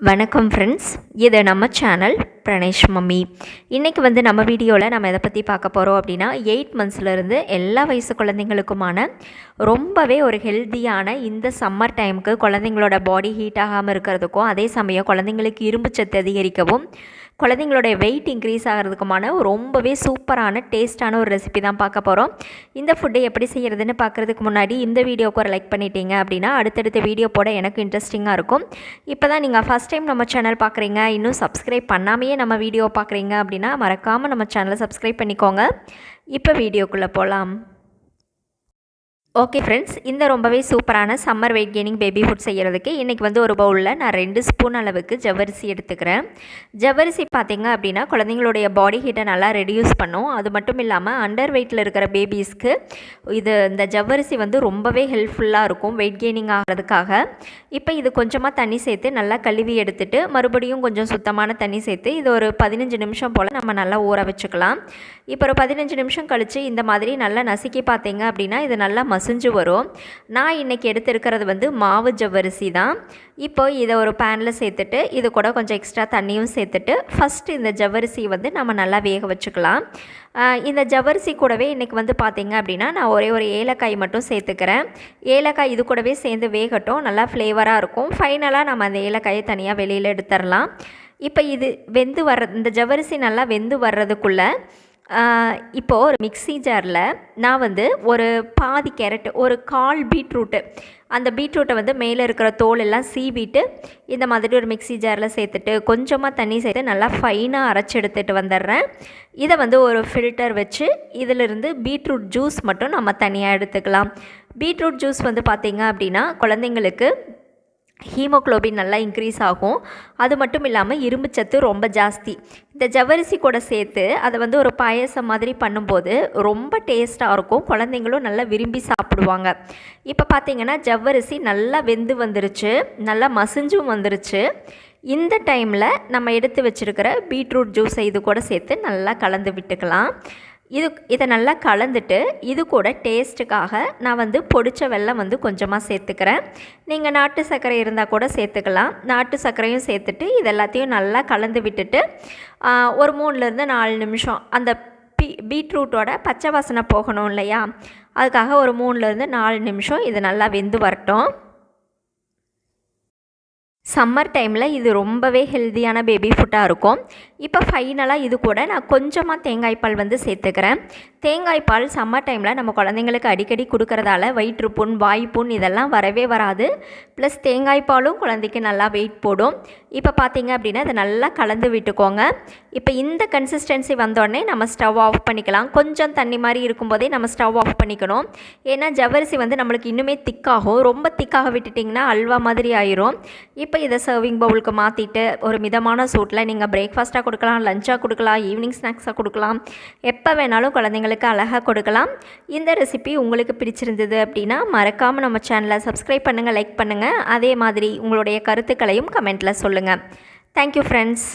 வணக்கம் ஃப்ரெண்ட்ஸ் இது நம்ம சேனல் பிரணேஷ் மம்மி. இன்றைக்கி வந்து நம்ம வீடியோவில் நம்ம எதை பற்றி பார்க்க போகிறோம் அப்படின்னா எயிட் மந்த்ஸ்லேருந்து எல்லா வயசு குழந்தைங்களுக்குமான ரொம்பவே ஒரு ஹெல்த்தியான இந்த சம்மர் டைமுக்கு குழந்தைங்களோட பாடி ஹீட் ஆகாமல் இருக்கிறதுக்கும் அதே சமயம் குழந்தைங்களுக்கு இரும்பு சத்து அதிகரிக்கவும் குழந்தைங்களோட வெயிட் இன்க்ரீஸ் ஆகிறதுக்குமான ரொம்பவே சூப்பரான டேஸ்ட்டான ஒரு ரெசிபி தான் பார்க்க போகிறோம் இந்த ஃபுட்டை எப்படி செய்கிறதுன்னு பார்க்குறதுக்கு முன்னாடி இந்த வீடியோக்கு ஒரு லைக் பண்ணிட்டீங்க அப்படின்னா அடுத்தடுத்த வீடியோ போட எனக்கு இன்ட்ரெஸ்டிங்காக இருக்கும். இப்போ தான் நீங்கள் ஃபஸ்ட் டைம் நம்ம சேனல் பார்க்குறீங்க இன்னும் சப்ஸ்கிரைப் பண்ணாமையே நம்ம வீடியோ பார்க்குறீங்க அப்படின்னா மறக்காமல் நம்ம சேனலை சப்ஸ்கிரைப் பண்ணிக்கோங்க. இப்போ வீடியோக்குள்ளே போகலாம் ஓகே ஃப்ரெண்ட்ஸ் இந்த ரொம்பவே சூப்பரான summer weight gaining baby food செய்கிறதுக்கு இன்றைக்கி வந்து ஒரு பவுலில் நான் ரெண்டு ஸ்பூன் அளவுக்கு ஜவ்வரிசி எடுத்துக்கிறேன். ஜவ்வரிசி பார்த்திங்க அப்படின்னா குழந்தைங்களுடைய பாடி ஹீட்டை நல்லா ரெடியூஸ் பண்ணும். அது மட்டும் இல்லாமல் அண்டர் வெயிட்டில் இருக்கிற பேபிஸ்க்கு இது இந்த ஜவ்வரிசி வந்து ரொம்பவே ஹெல்ப்ஃபுல்லாக இருக்கும் வெயிட் கெய்னிங் ஆகிறதுக்காக. இப்போ இது கொஞ்சமாக தண்ணி சேர்த்து நல்லா கழுவி எடுத்துட்டு மறுபடியும் கொஞ்சம் சுத்தமான தண்ணி சேர்த்து இது ஒரு பதினஞ்சு நிமிஷம் போல் நம்ம நல்லா ஊற வச்சுக்கலாம். இப்போ ஒரு பதினஞ்சு நிமிஷம் கழித்து இந்த மாதிரி நல்லா நசுக்கி பார்த்தீங்க அப்படின்னா இது நல்லா மசிஞ்சு வரும். நான் இன்றைக்கி எடுத்துருக்கிறது வந்து மாவு ஜவ்வரிசி தான். இப்போ இதை ஒரு பேனில் சேர்த்துட்டு இது கூட கொஞ்சம் எக்ஸ்ட்ரா தண்ணியும் சேர்த்துட்டு ஃபஸ்ட்டு இந்த ஜவ்வரிசியை வந்து நம்ம நல்லா வேக வச்சுக்கலாம். இந்த ஜவ்வரிசி கூடவே இன்றைக்கி வந்து பார்த்திங்க அப்படின்னா நான் ஒரே ஒரு ஏலக்காய் மட்டும் சேர்த்துக்கிறேன். ஏலக்காய் இது கூடவே சேர்ந்து வேகட்டும் நல்லா ஃப்ளேவராக இருக்கும். ஃபைனலாக நம்ம அந்த ஏலக்காயை தனியாக வெளியில் எடுத்துடலாம் இப்போ இது வெந்து வர்ற இந்த ஜவ்வரிசி நல்லா வெந்து வர்றதுக்குள்ளே இப்போது ஒரு மிக்சி ஜாரில் நான் வந்து ஒரு பாதி கேரட் ஒரு கால் பீட்ரூட்டு அந்த பீட்ரூட்டை வந்து மேலே இருக்கிற தோல் எல்லாம் சீவிட்டு இந்த மாதிரி ஒரு மிக்சி ஜாரில் சேர்த்துட்டு கொஞ்சமாக தண்ணி சேர்த்து நல்லா ஃபைனாக அரைச்சி எடுத்துகிட்டு வந்துடுறேன். இதை வந்து ஒரு ஃபில்டர் வச்சு இதிலிருந்து பீட்ரூட் ஜூஸ் மட்டும் நம்ம தனியாக எடுத்துக்கலாம். பீட்ரூட் ஜூஸ் வந்து பார்த்திங்க அப்படின்னா குழந்தைங்களுக்கு ஹீமோக்ளோபின் நல்லா இன்க்ரீஸ் ஆகும். அது மட்டும் இல்லாமல் இரும்பு சத்து ரொம்ப ஜாஸ்தி. இந்த ஜவ்வரிசி கூட சேர்த்து அதை வந்து ஒரு பாயசம் மாதிரி பண்ணும்போது ரொம்ப டேஸ்ட்டாக இருக்கும். குழந்தைங்களும் நல்லா விரும்பி சாப்பிடுவாங்க. இப்போ பார்த்திங்கன்னா ஜவ்வரிசி நல்லா வெந்து வந்துருச்சு. நல்லா மசிஞ்சும் வந்துருச்சு. இந்த டைமில் நம்ம எடுத்து வச்சுருக்கிற பீட்ரூட் ஜூஸை இது கூட சேர்த்து நல்லா கலந்து விட்டுக்கலாம். இது இதை நல்லா கலந்துட்டு இது கூட டேஸ்ட்டுக்காக நான் வந்து பொடிச்ச வெள்ளம் வந்து கொஞ்சமாக சேர்த்துக்கிறேன். நீங்கள் நாட்டு சர்க்கரை இருந்தால் கூட சேர்த்துக்கலாம். நாட்டு சர்க்கரையும் சேர்த்துட்டு இது எல்லாத்தையும் நல்லா கலந்து விட்டுட்டு ஒரு மூணுலேருந்து நாலு நிமிஷம் அந்த பீ பீட்ரூட்டோட பச்சை வாசனை போகணும் இல்லையா? அதுக்காக ஒரு மூணுலேருந்து நாலு நிமிஷம் இது நல்லா வெந்து வரட்டும். சம்மர் டைமில் இது ரொம்பவே ஹெல்த்தியான பேபி ஃபுட்டாக இருக்கும். இப்போ ஃபைனலாக இது கூட நான் கொஞ்சமாக தேங்காய் பால் வந்து சேர்த்துக்கிறேன். தேங்காய் பால் சம்மர் டைமில் நம்ம குழந்தைங்களுக்கு அடிக்கடி கொடுக்கறதால வயிற்று புண் வாய்ப்புண் இதெல்லாம் வரவே வராது. ப்ளஸ் தேங்காய் பாலும் குழந்தைக்கு நல்லா வெயிட் போடும். இப்போ பார்த்தீங்க அப்படின்னா அதை நல்லா கலந்து விட்டுக்கோங்க. இப்போ இந்த கன்சிஸ்டன்சி வந்தோடனே நம்ம ஸ்டவ் ஆஃப் பண்ணிக்கலாம். கொஞ்சம் தண்ணி மாதிரி இருக்கும்போதே நம்ம ஸ்டவ் ஆஃப் பண்ணிக்கணும். ஏன்னா ஜவரிசி வந்து நம்மளுக்கு இன்னுமே திக்காகும். ரொம்ப திக்காக விட்டுட்டிங்கன்னா அல்வா மாதிரி ஆயிரும். இப்போ இதை சர்விங் பவுலுக்கு மாற்றிட்டு ஒரு மிதமான சூட்டில் நீங்கள் பிரேக்ஃபாஸ்ட்டாக கொடுக்கலாம் லஞ்சாக கொடுக்கலாம் ஈவினிங் ஸ்நாக்ஸாக கொடுக்கலாம். எப்போ வேணாலும் குழந்தைங்களுக்கு அழகாக கொடுக்கலாம். இந்த ரெசிபி உங்களுக்கு பிடிச்சிருந்தது அப்படின்னா மறக்காமல் நம்ம சேனலை சப்ஸ்கிரைப் பண்ணுங்கள் லைக் பண்ணுங்கள் அதே மாதிரி உங்களுடைய கருத்துக்களையும் கமெண்ட்டில் சொல்லுங்கள் தேங்க்யூ ஃப்ரெண்ட்ஸ்